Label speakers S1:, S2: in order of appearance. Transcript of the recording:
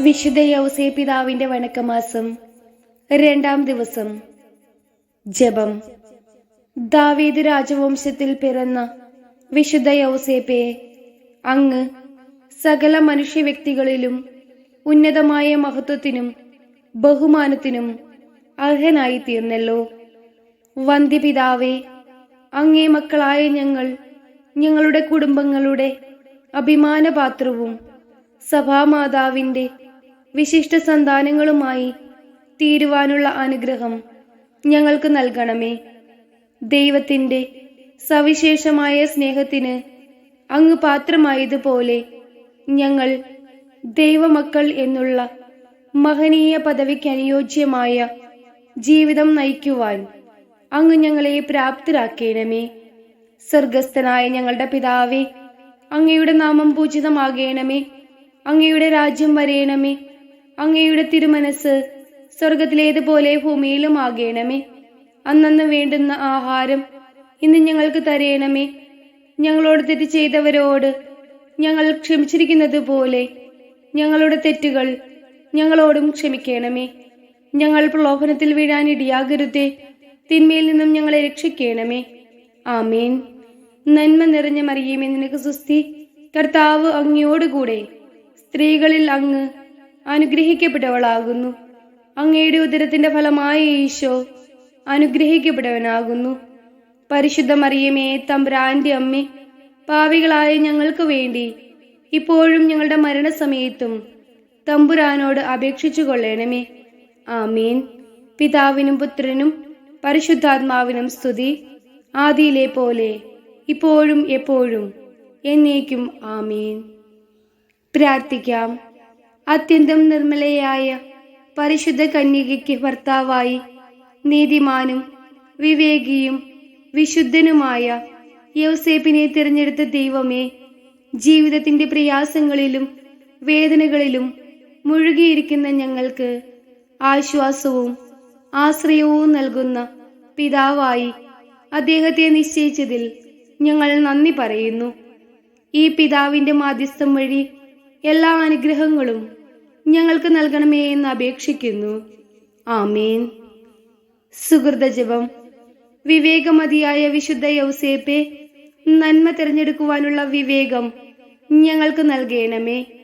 S1: വിശുദ്ധ യൗസേ പിതാവിന്റെ വണക്കമാസം രണ്ടാം ദിവസം. ജപം. ദാവീദ് രാജവംശത്തിൽ പിറന്ന വിശുദ്ധ യൗസേപ്പെ അങ്ങ് സകല മനുഷ്യ വ്യക്തികളിലും ഉന്നതമായ മഹത്വത്തിനും ബഹുമാനത്തിനും അർഹനായി തീർന്നല്ലോ. വന്ധ്യപിതാവേ അങ്ങേ മക്കളായ ഞങ്ങൾ ഞങ്ങളുടെ കുടുംബങ്ങളുടെ അഭിമാനപാത്രവും സഭാമാതാവിന്റെ വിശിഷ്ട സന്താനങ്ങളുമായി തീരുവാനുള്ള അനുഗ്രഹം ഞങ്ങൾക്ക് നൽകണമേ. ദൈവത്തിന്റെ സവിശേഷമായ സ്നേഹത്തിന് അങ്ങ് പാത്രമായതുപോലെ ഞങ്ങൾ ദൈവമക്കൾ എന്നുള്ള മഹനീയ പദവിക്ക് അനുയോജ്യമായ ജീവിതം നയിക്കുവാൻ അങ്ങ് ഞങ്ങളെ പ്രാപ്തരാക്കേണമേ. സ്വർഗസ്ഥനായ ഞങ്ങളുടെ പിതാവേ അങ്ങയുടെ നാമം പൂജിതമാകേണമേ. അങ്ങയുടെ രാജ്യം വരേണമേ. അങ്ങയുടെ തിരുമനസ് സ്വർഗത്തിലേതുപോലെ ഭൂമിയിലും ആകേണമേ അന്നന്ന് വേണ്ടുന്ന ആഹാരം ഇന്ന് ഞങ്ങൾക്ക് തരയണമേ ഞങ്ങളോട് തെറ്റ് ചെയ്തവരോട് ഞങ്ങൾ ക്ഷമിച്ചിരിക്കുന്നത് പോലെ ഞങ്ങളുടെ തെറ്റുകൾ ഞങ്ങളോടും ക്ഷമിക്കണമേ. ഞങ്ങൾ പ്രലോഭനത്തിൽ വീഴാൻ ഇടിയാകരുതേ. തിന്മയിൽ നിന്നും ഞങ്ങളെ രക്ഷിക്കണമേ. ആമേൻ. നന്മ നിറഞ്ഞ മറിയമേ നിനക്ക് സുസ്തി കർത്താവ് അങ്ങയോടുകൂടെ സ്ത്രീകളിൽ അങ്ങ് അനുഗ്രഹിക്കപ്പെട്ടവളാകുന്നു. അങ്ങയുടെ ഉദരത്തിന്റെ ഫലമായ ഈശോ അനുഗ്രഹിക്കപ്പെട്ടവനാകുന്നു. പരിശുദ്ധ മറിയമേ തമ്പ്രാന്റെ അമ്മ പാവികളായ ഞങ്ങൾക്ക് വേണ്ടി ഇപ്പോഴും ഞങ്ങളുടെ മരണസമയത്തും തമ്പുരാനോട് അപേക്ഷിച്ചു കൊള്ളണമേ. ആമീൻ. പിതാവിനും പുത്രനും പരിശുദ്ധാത്മാവിനും സ്തുതി. ആദിയിലെ പോലെ ഇപ്പോഴും എപ്പോഴും എന്നേക്കും ആമീൻ. പ്രാർത്ഥിക്കാം. അത്യന്തം നിർമ്മലയായ പരിശുദ്ധ കന്യകയ്ക്ക് ഭർത്താവായി നീതിമാനും വിവേകിയും വിശുദ്ധനുമായ യൗസേപ്പിനെ തിരഞ്ഞെടുത്ത ദൈവമേ ജീവിതത്തിന്റെ പ്രയാസങ്ങളിലും വേദനകളിലും മുഴുകിയിരിക്കുന്ന ഞങ്ങൾക്ക് ആശ്വാസവും ആശ്രയവും നൽകുന്ന പിതാവായി അദ്ദേഹത്തെ നിശ്ചയിച്ചതിൽ ഞങ്ങൾ നന്ദി പറയുന്നു. ഈ പിതാവിന്റെ മാധ്യസ്ഥം വഴി എല്ലാ അനുഗ്രഹങ്ങളും ഞങ്ങൾക്ക് നൽകണമേ എന്ന് അപേക്ഷിക്കുന്നു. ആമേൻ. സുഹൃത ജപം. വിവേകമതിയായ വിശുദ്ധ യൗസേപ്പെ നന്മ തിരഞ്ഞെടുക്കുവാനുള്ള വിവേകം ഞങ്ങൾക്ക് നൽകണമേ.